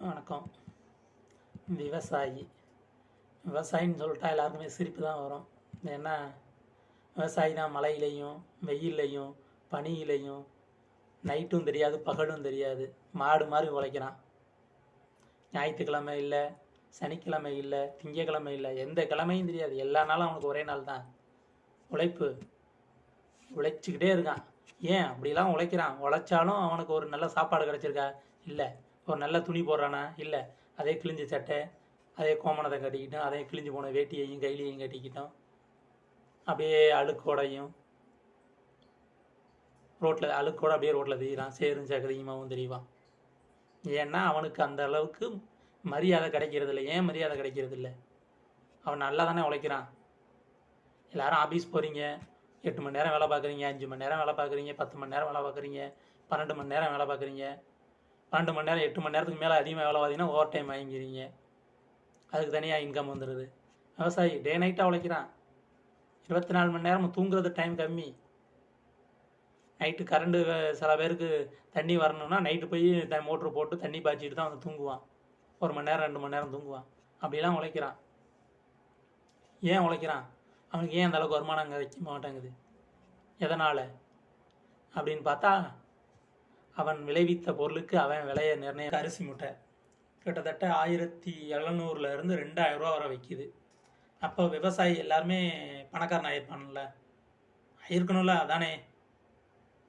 வணக்கம். விவசாயி. விவசாயின்னு சொல்லிட்டா எல்லாருக்குமே சிரிப்பு தான் வரும். ஏன்னா விவசாயி தான் மழையிலையும் வெயில்லையும் பனியிலையும் நைட்டும் தெரியாது பகலும் தெரியாது. மாடு மாதிரி உழைக்கிறான். ஞாயிற்றுக்கிழமை இல்லை சனிக்கிழமை இல்லை திங்கக்கிழமை இல்லை எந்த கிழமையும் தெரியாது. எல்லா நாளும் அவனுக்கு ஒரே நாள் தான். உழைப்பு. உழைச்சிக்கிட்டே இருக்கான். ஏன்? அப்படிலாம் உழைக்கிறான். உழைச்சாலும் அவனுக்கு ஒரு நல்ல சாப்பாடு கிடச்சிருக்கா? இல்லை. ஒரு நல்ல துணி போடுறானா? இல்லை. அதே கிழிஞ்ச சட்டை அதே கோமணத்தை கட்டிக்கிட்டோம் அதே கிழிஞ்சு போன வேட்டியையும் கைலியையும் கட்டிக்கிட்டோம். அப்படியே அழுக்கோடையும் ரோட்டில் அழுக்கோட அப்படியே ரோட்டில் தெரியுறான். சேரும் சகதியுமாவும் தெரியுவான். ஏன்னா அவனுக்கு அந்த அளவுக்கு மரியாதை கிடைக்கிறது இல்லை. ஏன் மரியாதை கிடைக்கிறது இல்லை? அவன் நல்லா தானே உழைக்கிறான். எல்லாரும் ஆஃபீஸ் போகிறீங்க எட்டு மணி நேரம் வேலை பார்க்குறீங்க அஞ்சு மணி நேரம் வேலை பார்க்குறீங்க பத்து மணி நேரம் வேலை பார்க்குறீங்க பன்னெண்டு மணி நேரம் வேலை பார்க்குறீங்க. பன்னெண்டு மணி நேரம் எட்டு மணி நேரத்துக்கு மேலே அதிகமாக வேலை பார்த்தீங்கன்னா ஓவர் டைம் வாங்கிக்கிறீங்க. அதுக்கு தனியாக இன்கம் வந்துடுது விவசாயி டே நைட்டாக உழைக்கிறான். இருபத்தி நாலு மணி நேரம் தூங்குறது டைம் கம்மி. நைட்டு கரண்டு சில பேருக்கு தண்ணி வரணும்னா நைட்டு போய் த மோட்ரு போட்டு தண்ணி பாய்ச்சிட்டு தான் வந்து தூங்குவான். ஒரு மணி நேரம் ரெண்டு மணி நேரம் தூங்குவான். அப்படிலாம் உழைக்கிறான். ஏன் உழைக்கிறான்? அவனுக்கு ஏன் அந்தளவுக்கு வருமானம் வருமானம் கிடைக்க மாட்டேங்குது? எதனால்? அப்படின்னு பார்த்தா அவன் விளைவித்த பொருளுக்கு அவன் விலையை நிர்ணயம் அரிசி முட்டை. கிட்டத்தட்ட ஆயிரத்தி எழுநூறுல இருந்து ரெண்டாயிரம் ரூபா வரை விற்கிது அப்போ விவசாயி எல்லாருமே பணக்காரன் ஆயிருப்பான்ல. இருக்கணும்ல அதானே.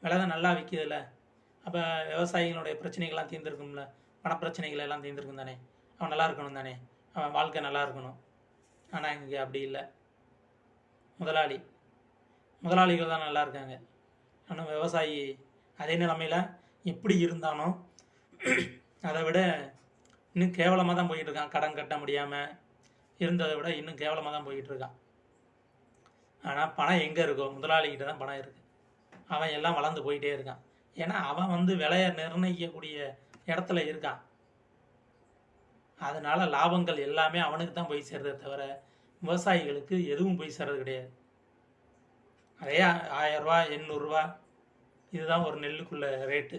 விலை தான் நல்லா விற்கிதுல்ல அப்போ விவசாயிகளுடைய பிரச்சனைகள்லாம் தீர்ந்துருக்கும்ல. பணப்பிரச்சனைகள் எல்லாம் தீர்ந்துருக்கும் தானே. அவன் நல்லா இருக்கணும் தானே. அவன் வாழ்க்கை நல்லா இருக்கணும். ஆனால் இங்கே அப்படி இல்லை. முதலாளி. முதலாளிகள் தான் நல்லா இருக்காங்க. ஆனால் விவசாயி அதே நிலமையில் எப்படி இருந்தானோ அதை விட இன்னும் கேவலமாக தான் போயிட்டுருக்கான். கடன் கட்ட முடியாமல் இருந்ததை விட இன்னும் கேவலமாக தான் போயிட்டுருக்கான். ஆனால் பணம் எங்கே இருக்கோ முதலாளிகிட்ட தான் பணம் இருக்குது அவன் எல்லாம் வளர்ந்து போயிட்டே இருக்கான். ஏன்னா அவன் வந்து விலையை நிர்ணயிக்கக்கூடிய இடத்துல இருக்கான். அதனால லாபங்கள் எல்லாமே அவனுக்கு தான் போய் சேருதே தவிர விவசாயிகளுக்கு எதுவும் போய் சேர்றது கிடையாது. அதே ரூபா எண்ணூறுரூவா இதுதான் ஒரு நெல்லுக்குள்ள ரேட்டு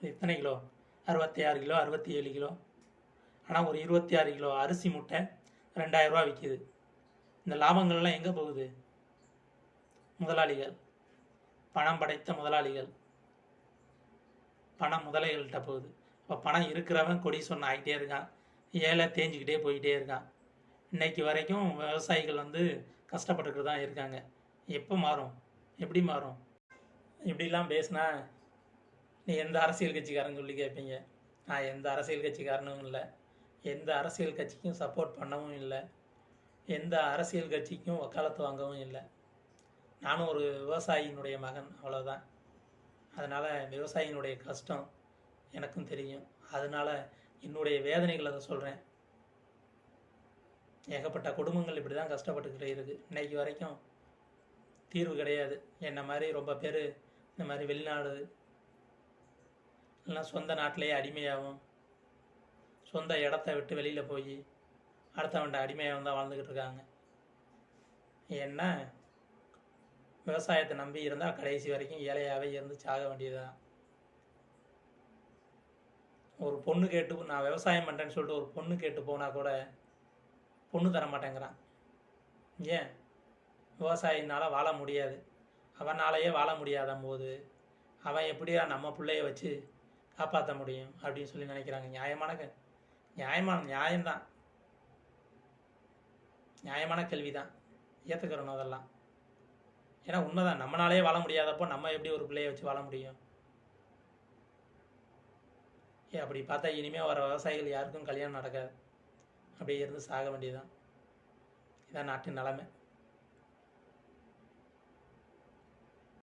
எத்தனை கிலோ? அறுபத்தி ஆறு கிலோ அறுபத்தி ஏழு கிலோ. ஆனால் ஒரு இருபத்தி ஆறு கிலோ அரிசி முட்டை ரெண்டாயிரரூவா விற்கிது இந்த லாபங்கள்லாம் எங்கே போகுது? முதலாளிகள். பணம் படைத்த முதலாளிகள். பணம் முதலைகள்கிட்ட போகுது. இப்போ பணம் இருக்கிறவன் கொடி சொன்ன ஆகிட்டே இருக்கான். ஏழை தேஞ்சிக்கிட்டே போயிட்டே இருக்கான். இன்னைக்கு வரைக்கும் விவசாயிகள் வந்து கஷ்டப்பட்டுக்கிட்டு தான் இருக்காங்க. எப்போ மாறும்? எப்படி மாறும்? இப்படிலாம் பேசினா நீ எந்த அரசியல் கட்சிக்காரன்னு சொல்லி கேட்பீங்க நான் எந்த அரசியல் கட்சிக்காரனும் இல்லை. எந்த அரசியல் கட்சிக்கும் சப்போர்ட் பண்ணவும் இல்லை. எந்த அரசியல் கட்சிக்கும் வக்காலத்து வாங்கவும் இல்லை. நானும் ஒரு விவசாயியினுடைய மகன் அவ்வளோதான் அதனால் விவசாயியினுடைய கஷ்டம் எனக்கும் தெரியும். அதனால் என்னுடைய வேதனைகளை அதை சொல்கிறேன் ஏகப்பட்ட குடும்பங்கள் இப்படி தான் கஷ்டப்பட்டுக்கிட்டே இருக்குது இன்னைக்கு வரைக்கும் தீர்வு கிடையாது. என்னை மாதிரி ரொம்ப பேர் இந்த மாதிரி வெளிநாடு இல்லைன்னா சொந்த நாட்டிலேயே அடிமையாகும். சொந்த இடத்த விட்டு வெளியில் போய் அடுத்தவன்ட்ட அடிமையாக தான் வாழ்ந்துக்கிட்டு இருக்காங்க. ஏன்னா விவசாயத்தை நம்பி இருந்தால் கடைசி வரைக்கும் ஏழையாகவே இருந்து சாக வேண்டியதுதான். ஒரு பொண்ணு கேட்டு நான் விவசாயம் பண்ணுறேன்னு சொல்லிட்டு ஒரு பொண்ணு கேட்டு போனால் கூட பொண்ணு தர மாட்டேங்கிறான் ஏன்? விவசாயினால் வாழ முடியாது. அவனாலேயே வாழ முடியாத போது அவன் எப்படியா நம்ம பிள்ளைய வச்சு காப்பாற்ற முடியும் அப்படின்னு சொல்லி நினைக்கிறாங்க. நியாயமான க- நியாயமான நியாயம்தான். நியாயமான கேள்வி தான் ஏற்றுக்கிறோம் அதெல்லாம். ஏன்னா உண்மைதான். நம்மளாலே வாழ முடியாதப்போ நம்ம எப்படி ஒரு பிள்ளைய வச்சு வாழ முடியும்? ஏ அப்படி பார்த்தா இனிமேல் வர விவசாயிகள் யாருக்கும் கல்யாணம் நடக்காது. அப்படியே இருந்து சாக வேண்டியதுதான். இதான் நாட்டின் நிலமை.